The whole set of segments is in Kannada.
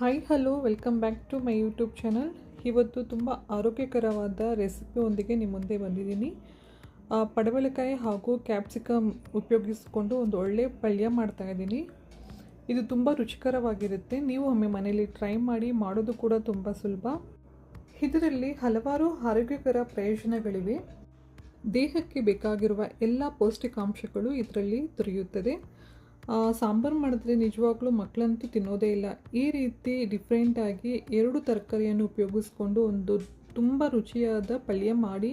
Hi hello welcome back to my YouTube channel ಇವತ್ತು ತುಂಬ ಆರೋಗ್ಯಕರವಾದ ರೆಸಿಪಿಯೊಂದಿಗೆ ನಿಮ್ಮ ಮುಂದೆ ಬಂದಿದ್ದೀನಿ. ಪಡವಲಕಾಯಿ ಹಾಗೂ ಕ್ಯಾಪ್ಸಿಕಮ್ ಉಪಯೋಗಿಸಿಕೊಂಡು ಒಂದು ಒಳ್ಳೆ ಪಲ್ಯ ಮಾಡ್ತಾ ಇದ್ದೀನಿ. ಇದು ತುಂಬ ರುಚಿಕರವಾಗಿರುತ್ತೆ. ನೀವು ಒಮ್ಮೆ ಮನೆಯಲ್ಲಿ ಟ್ರೈ ಮಾಡಿ ಮಾಡೋದು ಕೂಡ ತುಂಬ ಸುಲಭ. ಇದರಲ್ಲಿ ಹಲವಾರು ಆರೋಗ್ಯಕರ ಪ್ರಯೋಜನಗಳಿವೆ. ದೇಹಕ್ಕೆ ಬೇಕಾಗಿರುವ ಎಲ್ಲ ಪೌಷ್ಟಿಕಾಂಶಗಳು ಇದರಲ್ಲಿ ದೊರೆಯುತ್ತದೆ. ಸಾಂಬಾರು ಮಾಡಿದ್ರೆ ನಿಜವಾಗ್ಲೂ ಮಕ್ಕಳಂತೂ ತಿನ್ನೋದೇ ಇಲ್ಲ. ಈ ರೀತಿ ಡಿಫ್ರೆಂಟಾಗಿ ಎರಡು ತರಕಾರಿಯನ್ನು ಉಪಯೋಗಿಸ್ಕೊಂಡು ಒಂದು ತುಂಬ ರುಚಿಯಾದ ಪಲ್ಯ ಮಾಡಿ,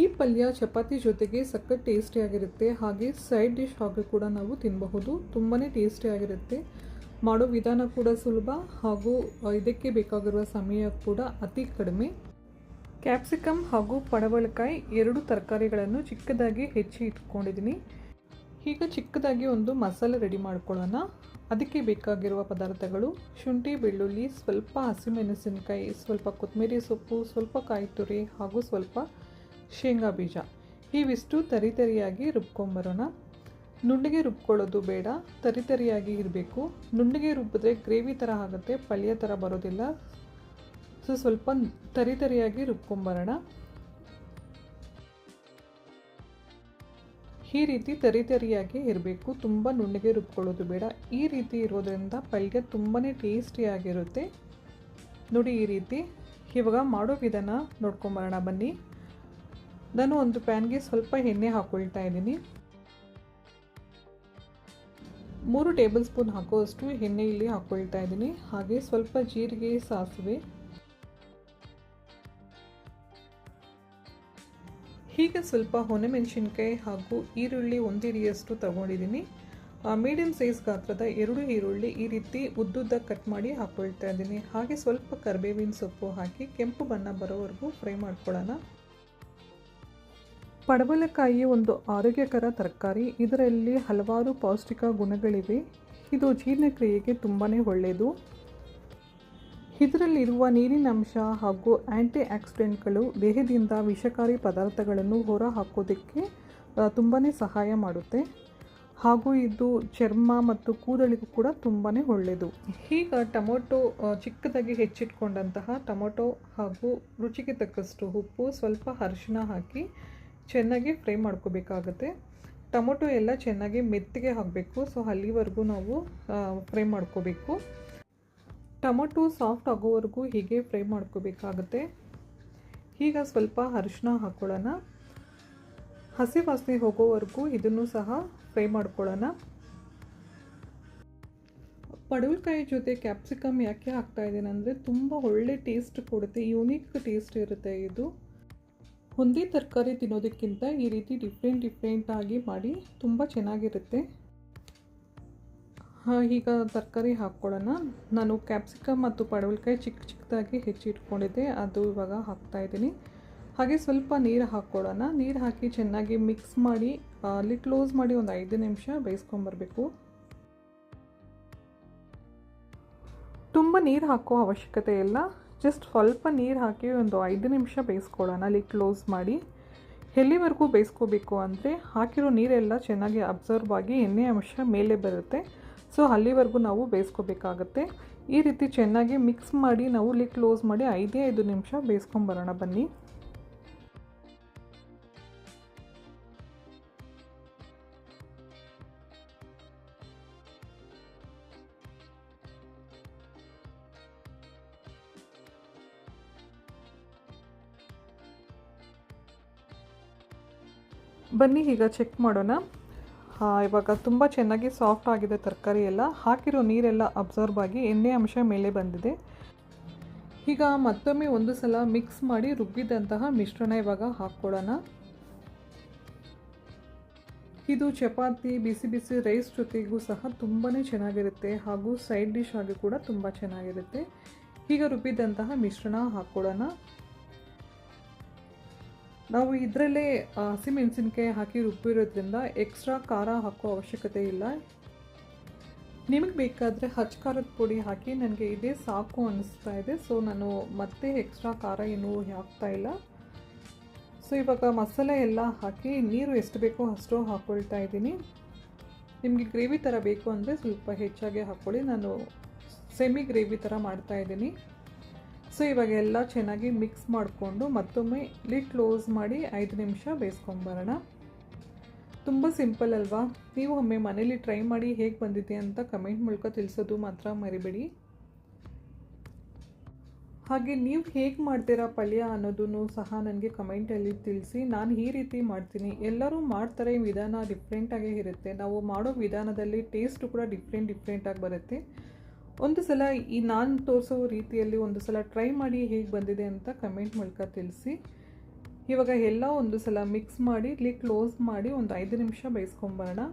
ಈ ಪಲ್ಯ ಚಪಾತಿ ಜೊತೆಗೆ ಸಖತ್ ಟೇಸ್ಟಿಯಾಗಿರುತ್ತೆ ಹಾಗೆ ಸೈಡ್ ಡಿಶ್ ಹಾಗೆ ಕೂಡ ನಾವು ತಿನ್ನಬಹುದು ತುಂಬಾ ಟೇಸ್ಟಿಯಾಗಿರುತ್ತೆ ಮಾಡೋ ವಿಧಾನ ಕೂಡ ಸುಲಭ ಹಾಗೂ ಇದಕ್ಕೆ ಬೇಕಾಗಿರುವ ಸಮಯ ಕೂಡ ಅತಿ ಕಡಿಮೆ. ಕ್ಯಾಪ್ಸಿಕಮ್ ಹಾಗೂ ಪಡವಳಕಾಯಿ ಎರಡು ತರಕಾರಿಗಳನ್ನು ಚಿಕ್ಕದಾಗಿ ಹೆಚ್ಚಿ ಇಟ್ಕೊಂಡಿದ್ದೀನಿ. ಈಗ ಚಿಕ್ಕದಾಗಿ ಒಂದು ಮಸಾಲೆ ರೆಡಿ ಮಾಡ್ಕೊಳ್ಳೋಣ. ಅದಕ್ಕೆ ಬೇಕಾಗಿರುವ ಪದಾರ್ಥಗಳು ಶುಂಠಿ, ಬೆಳ್ಳುಳ್ಳಿ, ಸ್ವಲ್ಪ ಹಸಿಮೆಣಸಿನಕಾಯಿ, ಸ್ವಲ್ಪ ಕೊತ್ತಂಬರಿ ಸೊಪ್ಪು, ಸ್ವಲ್ಪ ಕಾಯಿ ತುರಿ ಹಾಗೂ ಸ್ವಲ್ಪ ಶೇಂಗಾ ಬೀಜ. ಇವಿಷ್ಟು ತರಿತರಿಯಾಗಿ ರುಬ್ಕೊಂಬರೋಣ. ನುಣ್ಣಗೆ ರುಬ್ಕೊಳ್ಳೋದು ಬೇಡ ತರಿತರಿಯಾಗಿ ಇರಬೇಕು. ನುಣ್ಣಗೆ ರುಬ್ಬಿದ್ರೆ ಗ್ರೇವಿ ಥರ ಆಗುತ್ತೆ, ಪಲ್ಯ ಥರ ಬರೋದಿಲ್ಲ. ಸೊ, ಸ್ವಲ್ಪ ತರಿತರಿಯಾಗಿ ರುಬ್ಕೊಂಬರೋಣ. ಈ ರೀತಿ ತರಿ ತರಿಯಾಗಿ ಇರಬೇಕು. ತುಂಬ ನುಣ್ಣಗೆ ರುಬ್ಕೊಳ್ಳೋದು ಬೇಡ. ಈ ರೀತಿ ಇರೋದ್ರಿಂದ ಪಲ್ಯ ತುಂಬಾ ಟೇಸ್ಟಿಯಾಗಿರುತ್ತೆ ನೋಡಿ ಈ ರೀತಿ. ಇವಾಗ ಮಾಡೋ ವಿಧಾನ ನೋಡ್ಕೊಂಬರೋಣ ಬನ್ನಿ. ನಾನು ಒಂದು ಪ್ಯಾನ್ಗೆ ಸ್ವಲ್ಪ ಎಣ್ಣೆ ಹಾಕ್ಕೊಳ್ತಾ ಇದ್ದೀನಿ. ಮೂರು ಟೇಬಲ್ ಸ್ಪೂನ್ ಹಾಕೋಷ್ಟು ಎಣ್ಣೆ ಇಲ್ಲಿ ಹಾಕ್ಕೊಳ್ತಾ ಇದ್ದೀನಿ. ಹಾಗೆ ಸ್ವಲ್ಪ ಜೀರಿಗೆ ಸಾಸಿವೆ ಹೀಗೆ ಸ್ವಲ್ಪ ಮೆಣಸಿನ್ಕಾಯಿ ಹಾಗೂ ಈರುಳ್ಳಿ ಒಂದಿರಿಯಷ್ಟು ತಗೊಂಡಿದ್ದೀನಿ. ಮೀಡಿಯಮ್ ಸೈಜ್ ಗಾತ್ರದ ಎರಡು ಈರುಳ್ಳಿ ಈ ರೀತಿ ಉದ್ದುದ್ದ ಕಟ್ ಮಾಡಿ ಹಾಕ್ಕೊಳ್ತಾ ಇದ್ದೀನಿ. ಹಾಗೆ ಸ್ವಲ್ಪ ಕರಿಬೇವಿನ ಸೊಪ್ಪು ಹಾಕಿ ಕೆಂಪು ಬಣ್ಣ ಬರೋವರೆಗೂ ಫ್ರೈ ಮಾಡ್ಕೊಳ್ಳೋಣ. ಪಡವಲಕಾಯಿ ಒಂದು ಆರೋಗ್ಯಕರ ತರಕಾರಿ. ಇದರಲ್ಲಿ ಹಲವಾರು ಪೌಷ್ಟಿಕ ಗುಣಗಳಿವೆ. ಇದು ಜೀರ್ಣಕ್ರಿಯೆಗೆ ತುಂಬಾ ಒಳ್ಳೆಯದು. ಇದರಲ್ಲಿರುವ ನೀರಿನ ಅಂಶ ಹಾಗೂ ಆ್ಯಂಟಿ ಆಕ್ಸಿಡೆಂಟ್ಗಳು ದೇಹದಿಂದ ವಿಷಕಾರಿ ಪದಾರ್ಥಗಳನ್ನು ಹೊರ ಹಾಕೋದಕ್ಕೆ ತುಂಬಾ ಸಹಾಯ ಮಾಡುತ್ತೆ. ಹಾಗೂ ಇದು ಚರ್ಮ ಮತ್ತು ಕೂದಲಿಗೂ ಕೂಡ ತುಂಬಾ ಒಳ್ಳೆಯದು. ಈಗ ಟೊಮೊಟೊ ಚಿಕ್ಕದಾಗಿ ಹೆಚ್ಚಿಟ್ಕೊಂಡಂತಹ ಟೊಮೊಟೊ ಹಾಗೂ ರುಚಿಗೆ ತಕ್ಕಷ್ಟು ಉಪ್ಪು, ಸ್ವಲ್ಪ ಅರಿಶಿನ ಹಾಕಿ ಚೆನ್ನಾಗಿ ಫ್ರೈ ಮಾಡ್ಕೋಬೇಕಾಗತ್ತೆ. ಟೊಮೊಟೊ ಎಲ್ಲ ಚೆನ್ನಾಗಿ ಮೆತ್ತಗೆ ಹಾಕಬೇಕು ಸೊ, ಅಲ್ಲಿವರೆಗೂ ನಾವು ಫ್ರೈ ಮಾಡ್ಕೋಬೇಕು. ಟೊಮೊಟೊ ಸಾಫ್ಟ್ ಆಗೋವರೆಗೂ ಹೀಗೆ ಫ್ರೈ ಮಾಡ್ಕೋಬೇಕಾಗುತ್ತೆ. ಈಗ ಸ್ವಲ್ಪ ಅರಿಶಿನ ಹಾಕ್ಕೊಳ್ಳೋಣ ಹಸಿ ವಾಸನೆ ಹೋಗೋವರೆಗೂ ಇದನ್ನು ಸಹ ಫ್ರೈ ಮಾಡ್ಕೊಳ್ಳೋಣ. ಪಡವಲಕಾಯಿ ಜೊತೆ ಕ್ಯಾಪ್ಸಿಕಮ್ ಯಾಕೆ ಹಾಕ್ತಾ ಇದ್ದೀನಿ ತುಂಬ ಒಳ್ಳೆ ಟೇಸ್ಟ್ ಕೊಡುತ್ತೆ, ಯೂನಿಕ್ ಟೇಸ್ಟ್ ಇರುತ್ತೆ ಇದು. ಒಂದೇ ತರಕಾರಿ ತಿನ್ನೋದಕ್ಕಿಂತ ಈ ರೀತಿ ಡಿಫ್ರೆಂಟ್ ಡಿಫ್ರೆಂಟಾಗಿ ಮಾಡಿ ತುಂಬ ಚೆನ್ನಾಗಿರುತ್ತೆ. ಈಗ ತರಕಾರಿ ಹಾಕ್ಕೊಳ್ಳೋಣ ನಾನು ಕ್ಯಾಪ್ಸಿಕಮ್ ಮತ್ತು ಪಡವಲಕಾಯಿ ಚಿಕ್ಕ ಚಿಕ್ಕದಾಗಿ ಹೆಚ್ಚಿಟ್ಕೊಂಡಿದ್ದೆ ಅದು ಇವಾಗ ಹಾಕ್ತಾ ಇದ್ದೀನಿ. ಹಾಗೆ ಸ್ವಲ್ಪ ನೀರು ಹಾಕ್ಕೊಳ್ಳೋಣ ನೀರು ಹಾಕಿ ಚೆನ್ನಾಗಿ ಮಿಕ್ಸ್ ಮಾಡಿ ಅಲ್ಲಿ ಕ್ಲೋಸ್ ಮಾಡಿ ಒಂದು ಐದು ನಿಮಿಷ ಬೇಯಿಸ್ಕೊಂಬರ್ಬೇಕು. ತುಂಬ ನೀರು ಹಾಕೋ ಅವಶ್ಯಕತೆ ಇಲ್ಲ. ಜಸ್ಟ್ ಸ್ವಲ್ಪ ನೀರು ಹಾಕಿ ಒಂದು ಐದು ನಿಮಿಷ ಬೇಯಿಸ್ಕೊಳ್ಳೋಣ ಅಲ್ಲಿ ಕ್ಲೋಸ್ ಮಾಡಿ. ಎಲ್ಲಿವರೆಗೂ ಬೇಯಿಸ್ಕೋಬೇಕು ಅಂದರೆ ಹಾಕಿರೋ ನೀರೆಲ್ಲ ಚೆನ್ನಾಗಿ ಅಬ್ಸರ್ವ್ ಆಗಿ ಎಣ್ಣೆ ಅಂಶ ಮೇಲೆ ಬರುತ್ತೆ. ಸೊ ಅಲ್ಲಿವರೆಗೂ ನಾವು ಬೇಯಿಸ್ಕೋಬೇಕಾಗತ್ತೆ. ಈ ರೀತಿ ಚೆನ್ನಾಗಿ ಮಿಕ್ಸ್ ಮಾಡಿ ನಾವು ಲಿ ಕ್ಲೋಸ್ ಮಾಡಿ ಐದೇ ಐದು ನಿಮಿಷ ಬೇಯಿಸ್ಕೊಂಬರೋಣ ಬನ್ನಿ. ಬನ್ನಿ, ಈಗ ಚೆಕ್ ಮಾಡೋಣ. ಇವಾಗ ತುಂಬ ಚೆನ್ನಾಗಿ ಸಾಫ್ಟ್ ಆಗಿದೆ ತರಕಾರಿ ಎಲ್ಲ. ಹಾಕಿರೋ ನೀರೆಲ್ಲ ಅಬ್ಸರ್ವ್ ಆಗಿ ಎಣ್ಣೆ ಅಂಶ ಮೇಲೆ ಬಂದಿದೆ. ಈಗ ಮತ್ತೊಮ್ಮೆ ಒಂದು ಸಲ ಮಿಕ್ಸ್ ಮಾಡಿ ರುಬ್ಬಿದಂತಹ ಮಿಶ್ರಣ ಇವಾಗ ಹಾಕ್ಕೊಳ್ಳೋಣ ಇದು ಚಪಾತಿ, ಬಿಸಿ ಬಿಸಿ ರೈಸ್ ಜೊತೆಗೂ ಸಹ ತುಂಬಾ ಚೆನ್ನಾಗಿರುತ್ತೆ ಹಾಗೂ ಸೈಡ್ ಡಿಶ್ ಆಗಿ ಕೂಡ ತುಂಬ ಚೆನ್ನಾಗಿರುತ್ತೆ. ಈಗ ರುಬ್ಬಿದಂತಹ ಮಿಶ್ರಣ ಹಾಕ್ಕೊಳ್ಳೋಣ ನಾವು ಇದರಲ್ಲೇ ಹಸಿಮೆಣಸಿನ್ಕಾಯಿ ಹಾಕಿ ರುಬ್ಬಿರೋದ್ರಿಂದ ಎಕ್ಸ್ಟ್ರಾ ಖಾರ ಹಾಕೋ ಅವಶ್ಯಕತೆ ಇಲ್ಲ. ನಿಮಗೆ ಬೇಕಾದರೆ ಹಚ್ ಖಾರದ ಪುಡಿ ಹಾಕಿ ನನಗೆ ಇದೇ ಸಾಕು ಅನ್ನಿಸ್ತಾ ಇದೆ. ಸೊ ನಾನು ಮತ್ತೆ ಎಕ್ಸ್ಟ್ರಾ ಖಾರ ಏನೂ ಹಾಕ್ತಾ ಇಲ್ಲ. ಸೊ ಇವಾಗ ಮಸಾಲೆ ಎಲ್ಲ ಹಾಕಿ ನೀರು ಎಷ್ಟು ಬೇಕೋ ಅಷ್ಟು ಹಾಕ್ಕೊಳ್ತಾ ಇದ್ದೀನಿ. ನಿಮಗೆ ಗ್ರೇವಿ ಥರ ಬೇಕು ಅಂದರೆ ಸ್ವಲ್ಪ ಹೆಚ್ಚಾಗಿ ಹಾಕ್ಕೊಳ್ಳಿ ನಾನು ಸೆಮಿ ಗ್ರೇವಿ ಥರ ಮಾಡ್ತಾ ಇದ್ದೀನಿ. ಸೊ, ಇವಾಗ ಎಲ್ಲ ಚೆನ್ನಾಗಿ ಮಿಕ್ಸ್ ಮಾಡಿಕೊಂಡು ಮತ್ತೊಮ್ಮೆ ಲಿಡ್ ಕ್ಲೋಸ್ ಮಾಡಿ ಐದು ನಿಮಿಷ ಬೇಯಿಸ್ಕೊಂಬರೋಣ ತುಂಬ ಸಿಂಪಲ್ ಅಲ್ವಾ? ನೀವು ಒಮ್ಮೆ ಮನೇಲಿ ಟ್ರೈ ಮಾಡಿ ಹೇಗೆ ಬಂದಿದೆ ಅಂತ ಕಮೆಂಟ್ ಮೂಲಕ ತಿಳಿಸೋದು ಮಾತ್ರ ಮರಿಬೇಡಿ. ಹಾಗೆ ನೀವು ಹೇಗೆ ಮಾಡ್ತೀರಾ ಪಲ್ಯ ಅನ್ನೋದನ್ನು ಸಹ ನನಗೆ ಕಮೆಂಟಲ್ಲಿ ತಿಳಿಸಿ. ನಾನು ಈ ರೀತಿ ಮಾಡ್ತೀನಿ. ಎಲ್ಲರೂ ಮಾಡ್ತಾರೆ, ವಿಧಾನ ಡಿಫ್ರೆಂಟಾಗೇ ಇರುತ್ತೆ. ನಾವು ಮಾಡೋ ವಿಧಾನದಲ್ಲಿ ಟೇಸ್ಟು ಕೂಡ ಡಿಫ್ರೆಂಟ್ ಡಿಫ್ರೆಂಟಾಗಿ ಬರುತ್ತೆ. ಒಂದು ಸಲ ಈ ನಾನು ತೋರಿಸೋ ರೀತಿಯಲ್ಲಿ ಒಂದು ಸಲ ಟ್ರೈ ಮಾಡಿ ಹೇಗೆ ಬಂದಿದೆ ಅಂತ ಕಮೆಂಟ್ ಮೂಲಕ ತಿಳಿಸಿ. ಇವಾಗ ಎಲ್ಲ ಒಂದು ಸಲ ಮಿಕ್ಸ್ ಮಾಡಿ, ಇಲ್ಲಿ ಕ್ಲೋಸ್ ಮಾಡಿ ಒಂದು ಐದು ನಿಮಿಷ ಬೇಯಿಸ್ಕೊಂಬರೋಣ.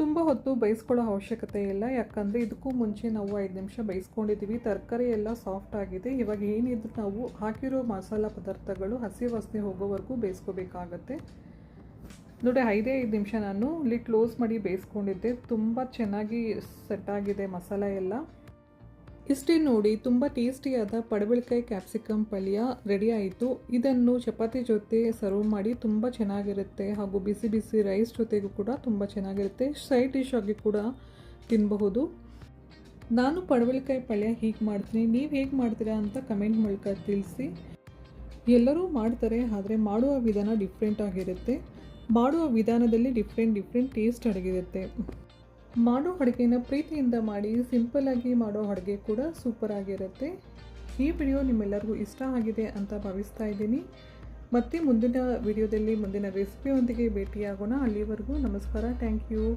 ತುಂಬ ಹೊತ್ತು ಬೇಯಿಸ್ಕೊಳ್ಳೋ ಅವಶ್ಯಕತೆ ಇಲ್ಲ, ಯಾಕಂದರೆ ಇದಕ್ಕೂ ಮುಂಚೆ ನಾವು ಐದು ನಿಮಿಷ ಬೇಯಿಸ್ಕೊಂಡಿದ್ದೀವಿ ತರಕಾರಿ ಎಲ್ಲ ಸಾಫ್ಟ್ ಆಗಿದೆ. ಇವಾಗ ಏನಿದ್ರು ನಾವು ಹಾಕಿರೋ ಮಸಾಲ ಪದಾರ್ಥಗಳು ಹಸಿ ವಾಸನೆ ಹೋಗೋವರೆಗೂ ಬೇಯಿಸ್ಕೋಬೇಕಾಗತ್ತೆ. ನೋಡಿ, ಐದೇ ಐದು ನಿಮಿಷ ನಾನು ಇಲ್ಲಿ ಕ್ಲೋಸ್ ಮಾಡಿ ಬೇಯಿಸ್ಕೊಂಡಿದ್ದೆ. ತುಂಬ ಚೆನ್ನಾಗಿ ಸೆಟ್ ಆಗಿದೆ ಮಸಾಲ ಎಲ್ಲ. ಇಷ್ಟೇ ನೋಡಿ, ತುಂಬ ಟೇಸ್ಟಿಯಾದ ಪಡವಳಿಕಾಯಿ ಕ್ಯಾಪ್ಸಿಕಮ್ ಪಲ್ಯ ರೆಡಿ ಆಯಿತು. ಇದನ್ನು ಚಪಾತಿ ಜೊತೆ ಸರ್ವ್ ಮಾಡಿ ತುಂಬ ಚೆನ್ನಾಗಿರುತ್ತೆ. ಹಾಗೂ ಬಿಸಿ ಬಿಸಿ ರೈಸ್ ಜೊತೆಗೂ ಕೂಡ ತುಂಬ ಚೆನ್ನಾಗಿರುತ್ತೆ. ಸೈಡ್ ಡಿಶ್ ಆಗಿ ಕೂಡ ತಿನ್ನಬಹುದು ನಾನು ಪಡವಳಿಕಾಯಿ ಪಲ್ಯ ಹೀಗೆ ಮಾಡ್ತೀನಿ. ನೀವು ಹೇಗೆ ಮಾಡ್ತೀರಾ ಅಂತ ಕಮೆಂಟ್ ಮೂಲಕ ತಿಳಿಸಿ. ಎಲ್ಲರೂ ಮಾಡ್ತಾರೆ, ಆದರೆ ಮಾಡುವ ವಿಧಾನ ಡಿಫ್ರೆಂಟ್ ಆಗಿರುತ್ತೆ. ಮಾಡುವ ವಿಧಾನದಲ್ಲಿ ಡಿಫ್ರೆಂಟ್ ಡಿಫ್ರೆಂಟ್ ಟೇಸ್ಟ್ ಅಡಗಿರುತ್ತೆ. ಮಾಡೋ ಅಡುಗೆನ ಪ್ರೀತಿಯಿಂದ ಮಾಡಿ ಸಿಂಪಲ್ಲಾಗಿ ಮಾಡೋ ಅಡುಗೆ ಕೂಡ ಸೂಪರ್ ಆಗಿರುತ್ತೆ. ಈ ವಿಡಿಯೋ ನಿಮ್ಮೆಲ್ಲರಿಗೂ ಇಷ್ಟ ಆಗಿದೆ ಅಂತ ಭಾವಿಸ್ತಾ ಇದ್ದೀನಿ. ಮತ್ತೆ ಮುಂದಿನ ವಿಡಿಯೋದಲ್ಲಿ ಮುಂದಿನ ರೆಸಿಪಿಯೊಂದಿಗೆ ಭೇಟಿಯಾಗೋಣ. ಅಲ್ಲಿವರೆಗೂ ನಮಸ್ಕಾರ. Thank you